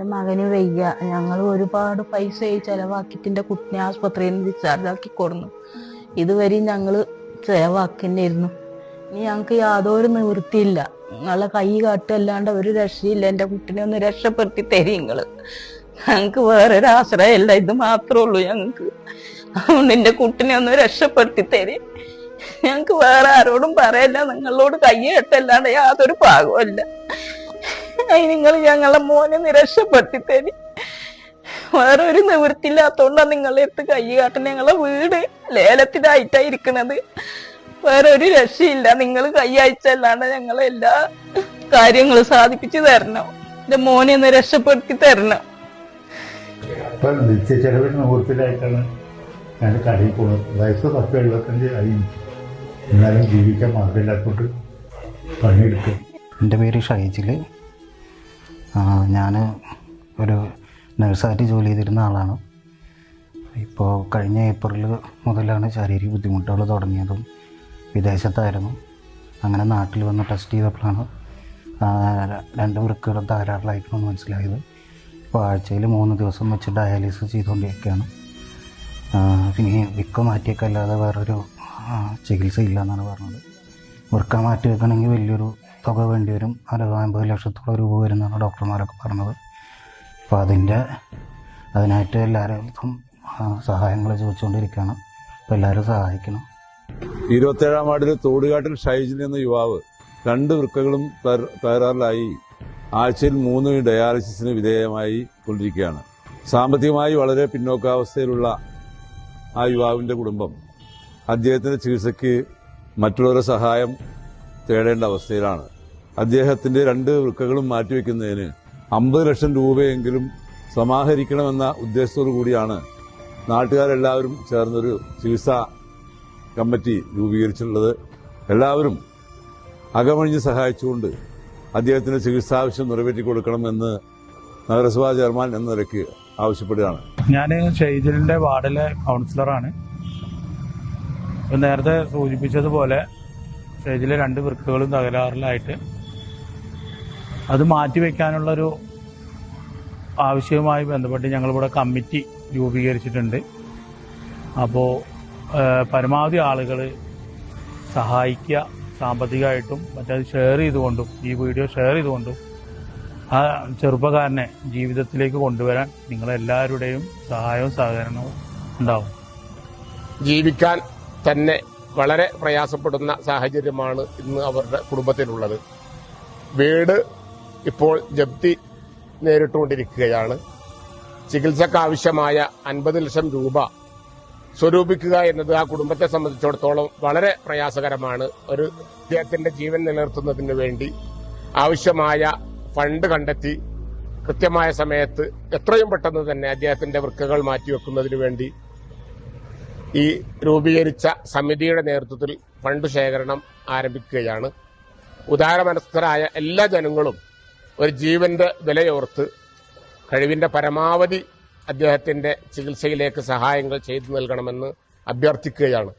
എന്റെ മകന് വയ്യ. ഞങ്ങൾ ഒരുപാട് പൈസ ചെലവാക്കിയിട്ട് എന്റെ കുട്ടിനെ ആസ്പത്രിയിൽ നിന്ന് ഡിസ്ചാർജ് ആക്കി കൊടുന്നു. ഇതുവരെ ഞങ്ങൾ ചെലവാക്കുന്നതായിരുന്നു ഇനി ഞങ്ങൾക്ക് യാതൊരു നിവൃത്തിയില്ല. നിങ്ങളെ കൈ കാട്ടല്ലാണ്ട് ഒരു രക്ഷയില്ല. എന്റെ കുട്ടിനെ ഒന്ന് രക്ഷപ്പെടുത്തി തരും നിങ്ങൾ. ഞങ്ങൾക്ക് വേറൊരു ആശ്രയമല്ല. ഇത് മാത്രമേ ഉള്ളൂ ഞങ്ങൾക്ക് അതുകൊണ്ട് എന്റെ കുട്ടിനെ ഒന്ന് രക്ഷപ്പെടുത്തി തരും. ഞങ്ങൾക്ക് വേറെ ആരോടും പറയല്ല. നിങ്ങളോട് കൈ കെട്ടല്ലാണ്ട് യാതൊരു പാകമല്ല അതിന് നിങ്ങൾ ഞങ്ങളെ മോനെ നിരക്ഷപ്പെട്ടിത്തേന് വേറെ ഒരു നിവൃത്തിയില്ലാത്തോണ്ടാണ് നിങ്ങളെ അടുത്ത് കൈ കാട്ടുന്ന. ഞങ്ങളെ വീട് ലേലത്തിനായിട്ടാ ഇരിക്കണത്. വേറെ ഒരു രക്ഷയില്ല. നിങ്ങൾ കൈ അയച്ചല്ലാണ്ട് ഞങ്ങളെ എല്ലാ കാര്യങ്ങളും സാധിപ്പിച്ചു തരണം. എന്റെ മോനെ ഒന്ന് രക്ഷപ്പെടുത്തി തരണം. ഇപ്പം നിത്യ ചെലവിന് മുഹൂർത്തത്തിലായിട്ടാണ് ഞാൻ കടയിൽ പോകുന്നത്. വയസ്സ് പത്ത് എഴുപത്തഞ്ച് ആയി. എന്നാലും ജീവിക്കാൻ മാർഗമില്ലാത്തോട്ട് പണിയെടുക്കും. എന്റെ പേര് ഷൈജിൽ ഞാൻ ഒരു നഴ്സായിട്ട് ജോലി ചെയ്തിരുന്ന ആളാണ്. ഇപ്പോൾ കഴിഞ്ഞ ഏപ്രിൽ മുതലാണ് ശാരീരിക ബുദ്ധിമുട്ടുകൾ തുടങ്ങിയതും വിദേശത്തായിരുന്നു. അങ്ങനെ നാട്ടിൽ വന്ന് ടെസ്റ്റ് ചെയ്തപ്പോഴാണ് രണ്ട് വൃക്കുകളും ധാരാളമായിട്ടാണ് മനസ്സിലായത്. ഇപ്പോൾ ആഴ്ചയിൽ മൂന്ന് ദിവസം വെച്ച് ഡയാലിസിസ് ചെയ്തുകൊണ്ടിരിക്കുകയാണ്. പിന്നെ വിക്ക മാറ്റിയൊക്കെ അല്ലാതെ വേറൊരു ചികിത്സ ഇല്ല എന്നാണ് പറഞ്ഞത്. വൃക്ക മാറ്റി വെക്കണമെങ്കിൽ വലിയൊരു തുക വേണ്ടി വരും. അറുപത് അമ്പത് ലക്ഷത്തോളം രൂപ വരുമെന്നാണ് ഡോക്ടർമാരൊക്കെ പറഞ്ഞത്. അപ്പോൾ അതിന്റെ അതിനായിട്ട് എല്ലാവരും സഹായങ്ങൾ ചോദിച്ചുകൊണ്ടിരിക്കുകയാണ്. അപ്പോൾ എല്ലാവരും സഹായിക്കണം. ഇരുപത്തേഴാം വാർഡിൽ തോടുകാട്ടിൽ ഷൈജിൽ എന്ന യുവാവ് രണ്ട് വൃക്കകളും തകരാറിലായി. ആഴ്ചയിൽ മൂന്ന് ഡയാലിസിസിന് വിധേയമായി കൊണ്ടിരിക്കുകയാണ്. സാമ്പത്തികമായി വളരെ പിന്നോക്കാവസ്ഥയിലുള്ള ആ യുവാവിന്റെ കുടുംബം അദ്ദേഹത്തിന്റെ ചികിത്സയ്ക്ക് മറ്റുള്ളവരുടെ സഹായം തേടേണ്ട അവസ്ഥയിലാണ്. അദ്ദേഹത്തിന്റെ രണ്ട് വൃക്കകളും മാറ്റിവെക്കുന്നതിന് അമ്പത് ലക്ഷം രൂപയെങ്കിലും സമാഹരിക്കണമെന്ന ഉദ്ദേശത്തോടു കൂടിയാണ് നാട്ടുകാരെല്ലാവരും ചേർന്നൊരു ചികിത്സാ കമ്മിറ്റി രൂപീകരിച്ചിട്ടുള്ളത്. എല്ലാവരും അകമഴിഞ്ഞ് സഹായിച്ചുകൊണ്ട് അദ്ദേഹത്തിന് ചികിത്സാവശ്യം നിറവേറ്റി കൊടുക്കണമെന്ന് നഗരസഭാ ചെയർമാൻ എന്ന നിലയ്ക്ക് ആവശ്യപ്പെടുകയാണ്. ഞാൻ ഷെയ്ജലിന്റെ വാർഡിലെ കൗൺസിലറാണ്. നേരത്തെ സൂചിപ്പിച്ചതുപോലെ ഷെയ്ജിലെ രണ്ട് വൃക്കുകളും തകരാറിലായിട്ട് അത് മാറ്റിവെക്കാനുള്ളൊരു ആവശ്യവുമായി ബന്ധപ്പെട്ട് ഞങ്ങളിവിടെ കമ്മിറ്റി രൂപീകരിച്ചിട്ടുണ്ട്. അപ്പോൾ പരമാവധി ആളുകൾ സഹായിക്കുക സാമ്പത്തികമായിട്ടും മറ്റത് ഷെയർ ചെയ്തുകൊണ്ടും ഈ വീഡിയോ ഷെയർ ചെയ്തുകൊണ്ടും ആ ചെറുപ്പക്കാരനെ ജീവിതത്തിലേക്ക് കൊണ്ടുവരാൻ നിങ്ങളെല്ലാവരുടെയും സഹായവും സഹകരണവും ഉണ്ടാവും. ജീവിക്കാൻ തന്നെ വളരെ പ്രയാസപ്പെടുന്ന സാഹചര്യമാണ് ഇന്ന് അവരുടെ കുടുംബത്തിലുള്ളത്. വീട് ഇപ്പോൾ ജപ്തി നേരിട്ടുകൊണ്ടിരിക്കുകയാണ്. ചികിത്സക്കാവശ്യമായ അൻപത് ലക്ഷം രൂപ സ്വരൂപിക്കുക എന്നത് ആ കുടുംബത്തെ സംബന്ധിച്ചിടത്തോളം വളരെ പ്രയാസകരമാണ്. ഒരു അദ്ദേഹത്തിന്റെ ജീവൻ നിലനിർത്തുന്നതിന് വേണ്ടി ആവശ്യമായ ഫണ്ട് കണ്ടെത്തി കൃത്യമായ സമയത്ത് എത്രയും പെട്ടെന്ന് തന്നെ അദ്ദേഹത്തിന്റെ വൃക്കകൾ മാറ്റിവെക്കുന്നതിന് വേണ്ടി ഈ രൂപീകരിച്ച സമിതിയുടെ നേതൃത്വത്തിൽ ഫണ്ട് ശേഖരണം ആരംഭിക്കുകയാണ്. ഉദാരമനസ്കരായ എല്ലാ ജനങ്ങളും ഒരു ജീവന്റെ വിലയോർത്ത് കഴിവിന്റെ പരമാവധി അദ്ദേഹത്തിന്റെ ചികിത്സയിലേക്ക് സഹായങ്ങൾ ചെയ്തു നൽകണമെന്ന് അഭ്യർത്ഥിക്കുകയാണ്.